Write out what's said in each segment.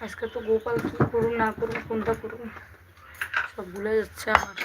আজকে তো গোপাল কী করুন না করুন কোনটা করুন সব ভুলে যাচ্ছে আমার।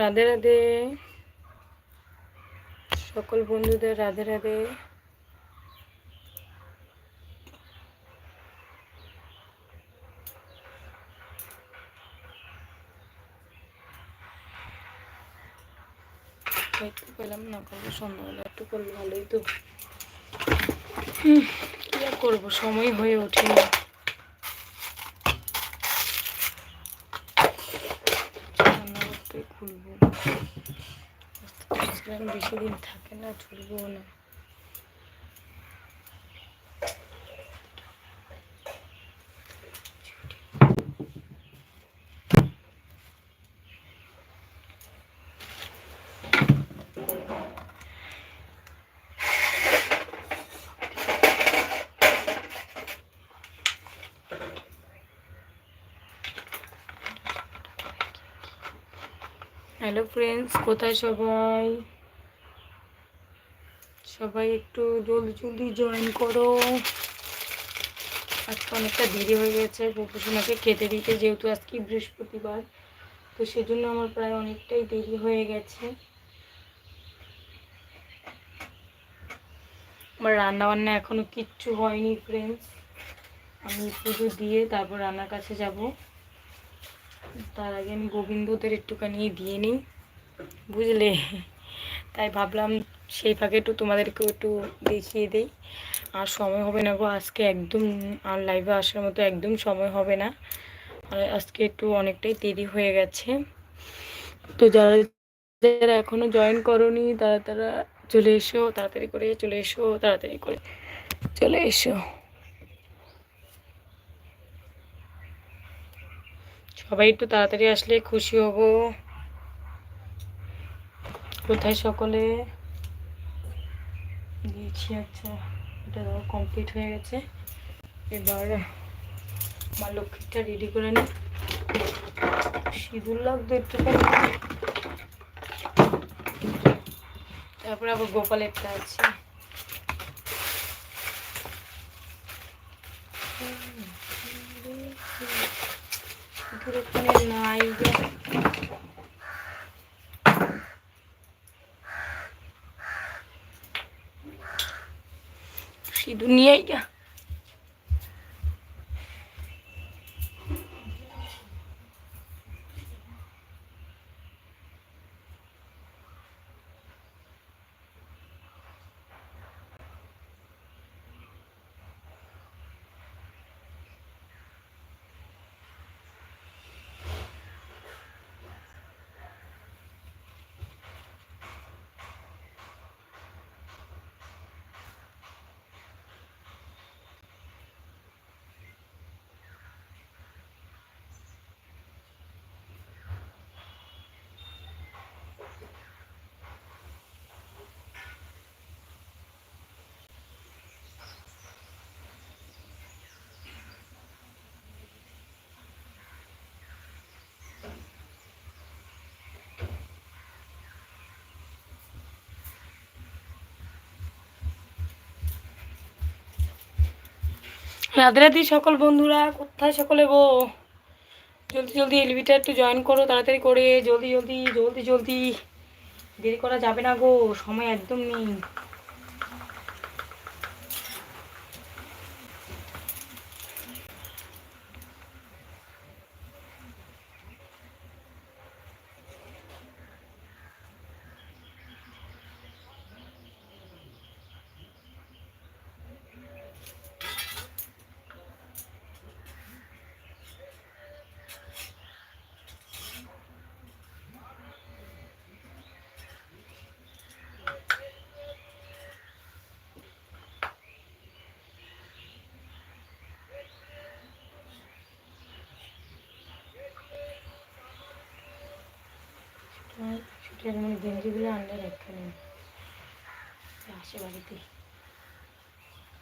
রাধে রাধে। সকল বন্ধুদের রাধে রাধে। একটু পেলাম না করব সন্ধ্যাবেলা একটু করলে ভালোই তো। কি আর করব? সময় হয়ে ওঠেনি। খুলবো। পারছিলাম বেশি দিন থাকে না ছুলবো না। হ্যালো ফ্রেন্ডস কোথায় সবাই? সবাই একটু জলদি জলদি জয়েন করো। আজকে অনেকটা দেরি হয়ে গেছে। গোপুসোনাকে খেতে দিতে, যেহেতু আজকে বৃহস্পতিবার, তো সেজন্য আমার প্রায় অনেকটাই দেরি হয়ে গেছে। আমার রান্না বান্না এখনও কিচ্ছু হয়নি ফ্রেন্ডস আমি পুজো দিয়ে তারপর রান্নার কাছে যাব। তার আগে আমি গোবিন্দদের একটুখানি দিয়ে নিই, বুঝলে? তাই ভাবলাম সেই ফাঁকে একটু তোমাদেরকেও একটু দেখিয়ে দেই। আর সময় হবে না গো, আজকে একদম আর লাইভে আসার মতো একদম সময় হবে না। আর আজকে একটু অনেকটাই দেরি হয়ে গেছে। তো যারা যারা এখনও জয়েন করনি, তারা তারা চলে এসো, তাড়াতাড়ি করে চলে এসো, তাড়াতাড়ি করে চলে এসো। সবাই একটু তাড়াতাড়ি আসলে খুশি হব। কোথায় সকলে? দিয়েছি আচ্ছা এটা ধরো কমপ্লিট হয়ে গেছে। এবার মা লক্ষ্মীটা রেডি করে নি। সিঁদুর লাগতো একটুখানি। তারপরে আবার গোপালেরটা আছে। সিঁদুর ওখানে নাই গে সিঁদুর নিয়েই যা রাধে রাধে সকল বন্ধুরা, কোথায় সকলে গো? জলদি জলদি এলিভিটা একটু জয়েন করো, তাড়াতাড়ি করে, জলদি জলদি জলদি জলদি। দেরি করা যাবে না গো, সময় একদম নেই। ছুটির মানে গেঞ্জিগুলো আনলে রেখে নেই। আসে বাড়িতে।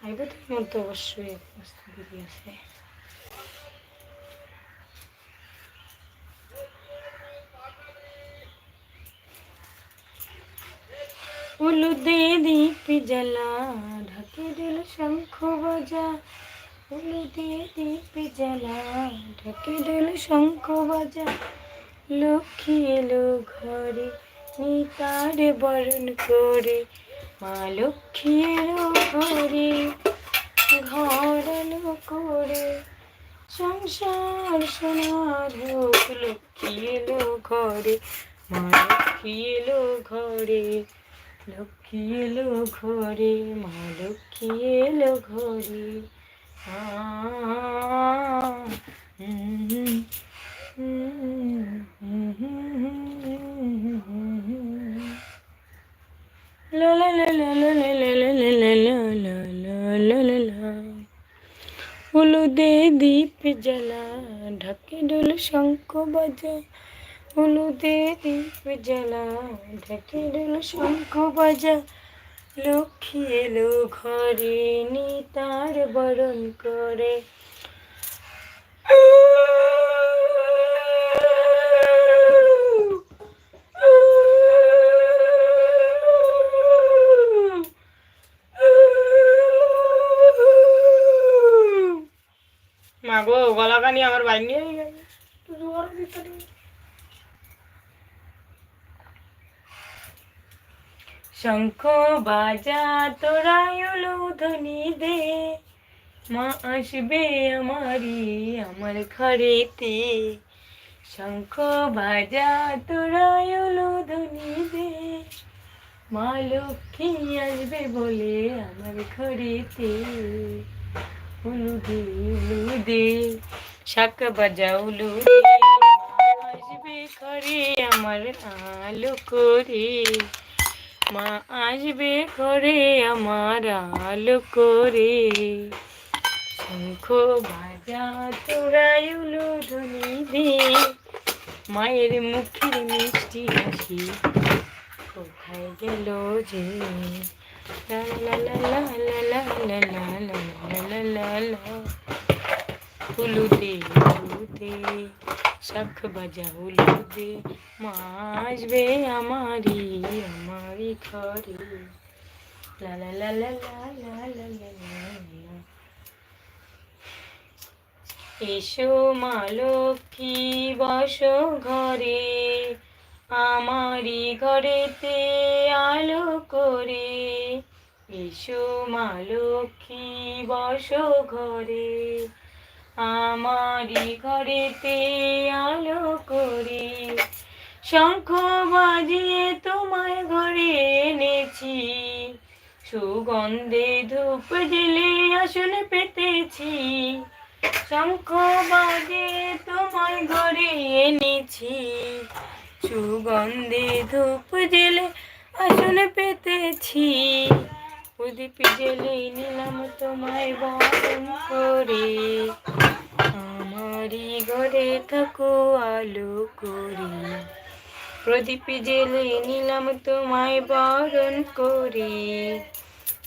আইব তো মধ্যে অবশ্যই এক বস্তা দিদি আছে। হলুদে দীপ জ্বালা ঢাকে দিল শঙ্খ বাজা হলুদে দীপ জ্বালা ঢাকে দিল শঙ্খ বাজা লক্ষ্মী এলো ঘরে নিতার বরণ করে। মা লক্ষ্মী এলো ঘরে ঘর করে। সংসার সোনার হোক লক্ষ্মী এলো ঘরে, মা লক্ষ্মী এলো ঘরে লক্ষ্মী এলো ঘরে, মা লক্ষ্মী এলো ঘরে। আ হলুদে দীপ জ্বালা, ঢাকে ডোল শঙ্খ বাজা। হলুদে দীপ জ্বালা, ঢাকে ডোল শঙ্খ বাজা। লক্ষ্মী এলো ঘরে নিতার বরণ করে। গো গলা কানি আমার বাইর নিয়ে শঙ্খ বাজা তোরায়লো ধ্বনি দে, মা আসবে আমারি আমার ঘরেতে। শঙ্খ বাজা তোরায়লো ধ্বনি দে, মা লক্ষ্মী আসবে বলে আমার ঘরেতে। উলুদে উলুদে শাক বাজা উলুদে আসবে ঘরে আমার আলো করে মা আসবে ঘরে আমার আলো করে শঙ্খ বাজা তোরাই উলু ধ্বনি দে মায়ের মুখের মিষ্টি হাসি কোথায় গেল যে শখ বাজা হুলুদে মা আমারি আমারি ঘরে এসো মালো কি বসো ঘরে আমারি ঘরেতে আলো করে, এসো মা লক্ষ্মী, বসো ঘরে। আমারি ঘরেতে আলো করে, শঙ্খ বাজিয়ে তোমায় ঘরে এনেছি। সুগন্ধে ধূপ জেলে আসন পেতেছি, শঙ্খ বাজে তোমার ঘরে এনেছি। সুগন্ধে ধূপ জেলে আসন পেতেছি। প্রদীপ জেলে নিলাম তোমায় বরণ করে। আমারই ঘরে থাকো, আলো করে। প্রদীপ জেলে নিলাম তোমায় বরণ করে।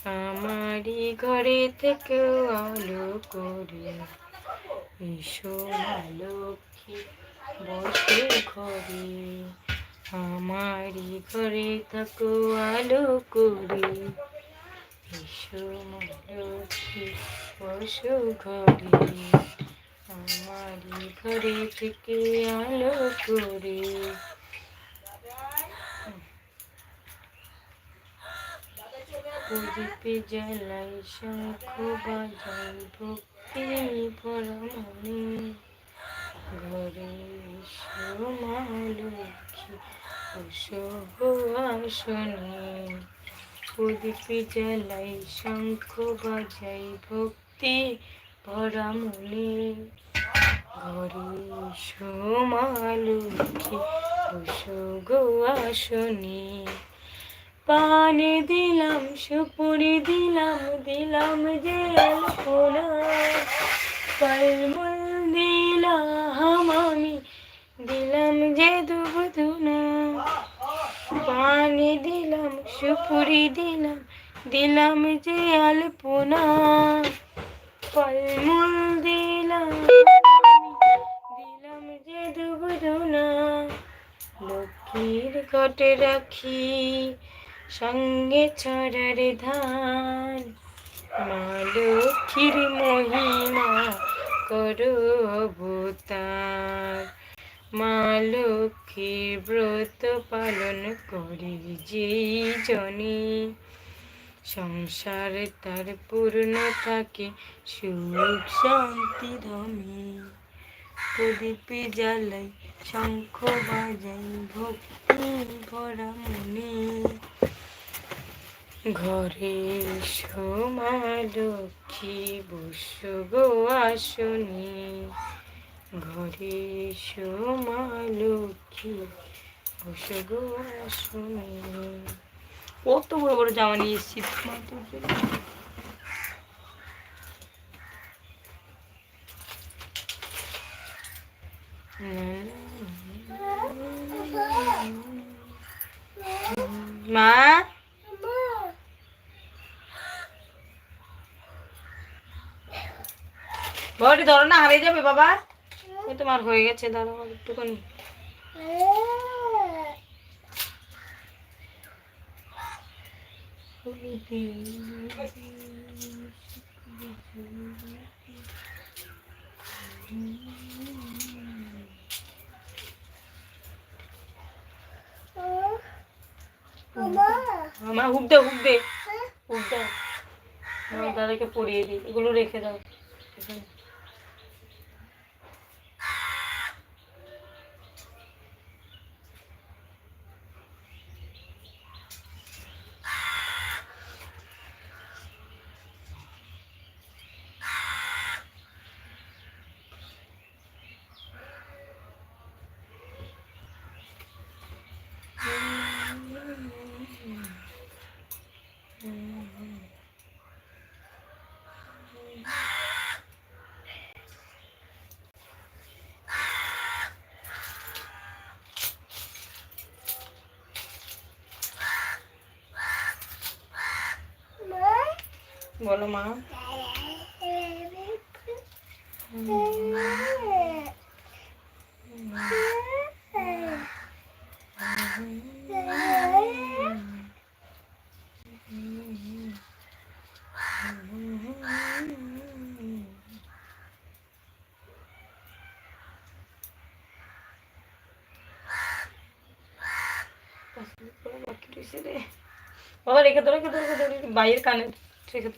আমারই ঘরে থেকে, আলো করে। এসো লক্ষ্মী। বসে ঘরে, আমারই ঘরে থাকো, আলো করে। এসো লক্ষ্মী বসো ঘরে। আমারই ঘরে থেকে আলো করে। প্রদীপে জ্বালাই শঙ্খ বাজাই ভক্তি ভরা মনে ঘরে জ্বালাই শঙ্খ বাজাই ভক্তি ভরা মনে ঘরে এসো মা লক্ষ্মী পানে দিলাম, সুপুরি দিলাম দিলাম যে আলপনা ফলমূল দিলাম যে দুবধুনা পানি দিলাম, সুপুরি দিলাম দিলাম যে আলপনা, ফলমূল দিলাম দিলাম যে দুবধুনা লক্ষ্মীর ঘটে রাখি, সঙ্গে ছড়ার ধান, মা লক্ষ্মীর মহিমা করো অবতার। মা লক্ষ্মীর ব্রত পালন করে যেই জনে সংসার তার পূর্ণ থাকে সুখ শান্তি ধমে প্রদীপে জ্বালাই, শঙ্খ বাজাই, ভক্তি ভরা মনে। ঘরে এসো মা লক্ষ্মী, বসো গো আসনে। ঘরে এসো মা লক্ষ্মী বসো গো কত বড় বড় জামা নিয়ে এসেছি। মা? বড়ি ধরো না, হারিয়ে যাবে বাবা। এই তোমার হয়ে গেছে, দাঁড়াও একটুখানি। আমার হুক দে হুক দে। হুক দাও আমার দাদাকে পরিয়ে দিই, এগুলো রেখে দাও। বলো মা। বাবা রেখে দো রেখে দো রেখে দো রেখে- কানে রেখে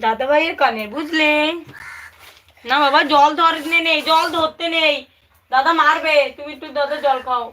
দাদা ভাইয়ের কানে, বুঝলে? না বাবা, জল ধরতে নেই জল ধরতে নেই। দাদা মারবে, তুমি একটু দাদা জল খাও।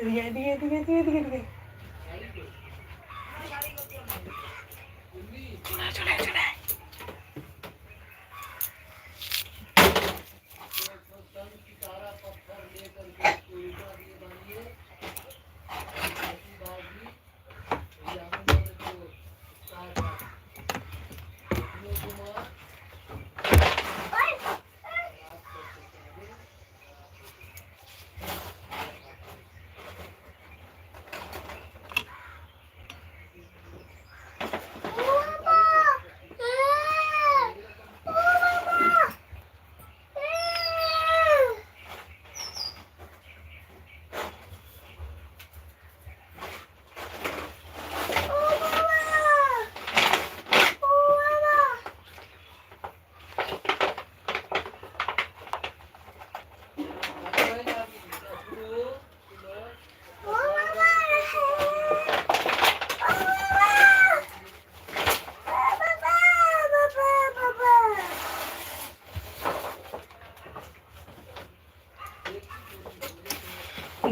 এদিকে এদিকে এদিকে এদিকে এদিকে এদিকে চলে আয়, চলে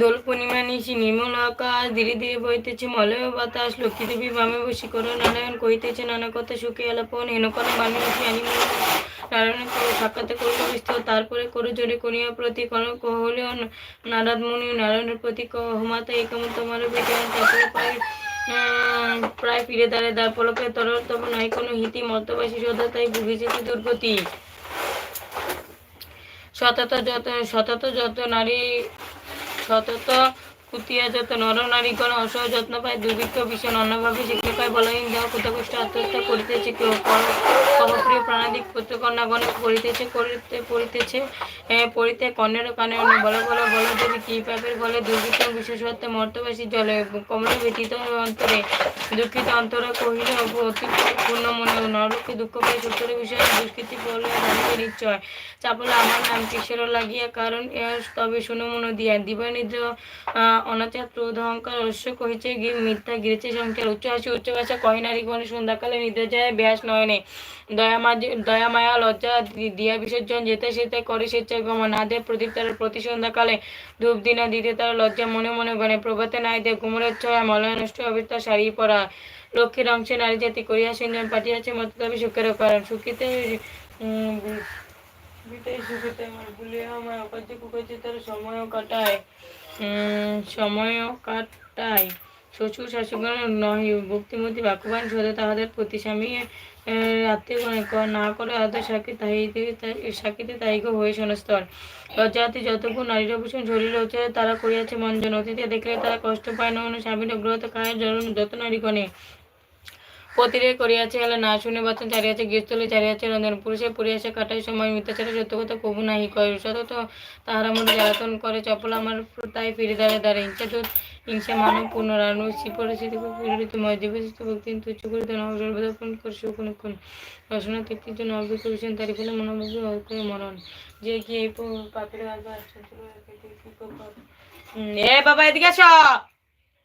দোল পূর্ণিমা নিশি নির্মল আকাশ ধীরে ধীরে বইতেছে মলয় বাতাস লক্ষ্মী দেবী বামে বসি করো নারায়ণ কহিতেছে নানা কথা সুখে আলাপন হেনকন বাণী উঠি আনি নারায়ণের করো সাক্ষাতে করিল বিস্তর তারপরে করো জোরে করিয়া প্রতি কর কহলেও নারদ মুনি নারায়ণের প্রতি কহমাতা একামত মারো বিজ্ঞান তারপরে উম, প্রায় ফিরে দাঁড়ায় দ্বার পলকে তরল তবে নাই কোনো হিতি মর্তবাসী সদা তাই ভুগেছে দুর্গতি। সতত যত সতত যত নারী সতত কুতিয়া যত নর নারীগণ অসহ যত্ন পায় দুর্ভিক্ষ ভীষণ অন্যভাবে শিক্ষা পায় বলহীন দেহ ক্ষুতকুষ্ট আত্মহত্যা করিতেছে কেউ কর্মপ্রিয় প্রাণাদিক পুত্রকন্যাগণে পড়িতেছে, করিতে পড়িতেছে পড়িতে কর্ণের কানে অন্য বল বল বল দেবী কি পাপের ফলে দুর্ভিক্ষ বিশেষত্বে মর্তবাসী জলে কমল ব্যতীত অন্তরে দুঃখিত অন্তরে কহিল অতি পূর্ণ মনে নরলোকে দুঃখ পায় সত্যের বিষয়ে দুষ্কৃতি বলে জানিতে নিশ্চয়। চাপলে আমার নাম কিসের লাগিয়া কারণ তবে শুনো মনো দিয়া দিবানিদ্র অনাচার, ক্রোধ, অহংকার অবশ্য কহিছে, গি- মিথ্যা গিরেছে সংসার উচ্চ হাসি, উচ্চ ভাষা কহে নারী গণে সন্ধ্যাকালে নিদ্রা যায়, ব্যাস নয়নে। দয়া মায়া, লজ্জা দিয়া বিসর্জন, যেতে সেতে করে স্বেচ্ছায় গমন দেয় প্রদীপ তারা প্রতি সন্ধ্যাকালে। ধূপ দিনা দিতে তারা লজ্জা, মনে মনে গণে প্রভাতে নাই দেয় ঘুমরের ছয়া মলয় নষ্ট হবে তা শাড়ি পরা। লক্ষ্মীর অংশে নারী জাতি করিয়া সিঞ্জন পাঠিয়াছে মতলবে সুখের কারণ সুখিতে বিটাই সুখিতে আমার ভুলিয়া আমার অকার্য কুকার্য তার সময়ও কাটায়। সময়ও কাটায়। শ্বশুর শাশুগণ নহে, ভক্তিমতি বাক্যবান সদা তাহাদের প্রতি স্বামী আত্মীয় না করে আদর সাক্ষী তাহিতে সাক্ষীতে তাইগ হয়ে সনস্তর লজ্জাতে যতক্ষণ নারীর ভূষণ শরীর হচ্ছে তারা করিয়াছে মঞ্জন অতীতে দেখলে তারা কষ্ট পায় না স্বামীর অগ্রহত জরুন যত নারীগণে। পতিরে করিয়াছে হলে না শুনে বাচন চারিয়াছে গৃহস্থলে চারিয়াছে রন্ধন পুরুষে পড়িয়াছে, কাটাই সময় মিথ্যাচারে সত্য কথা, কবু নাহি কয়। সতত তাহারা মধ্যে জ্বালাতন করে, চপল আমার তাই ফিরে দাঁড়ে দাঁড়ে হিংসা তো হিংসা মানব পুনরানু পরিস্থিতি পরিণত ময় দিবসিত ভক্তি, তুচ্ছ করে দেন সর্বদাপন করে সুখনুক্ষণ রসনা তৃপ্তির জন্য অভিজ্ঞ হয়েছেন তারি ফলে হয়ে করে মরণ। যে কি এই পাপের এ বাবা, এদিকে আসো!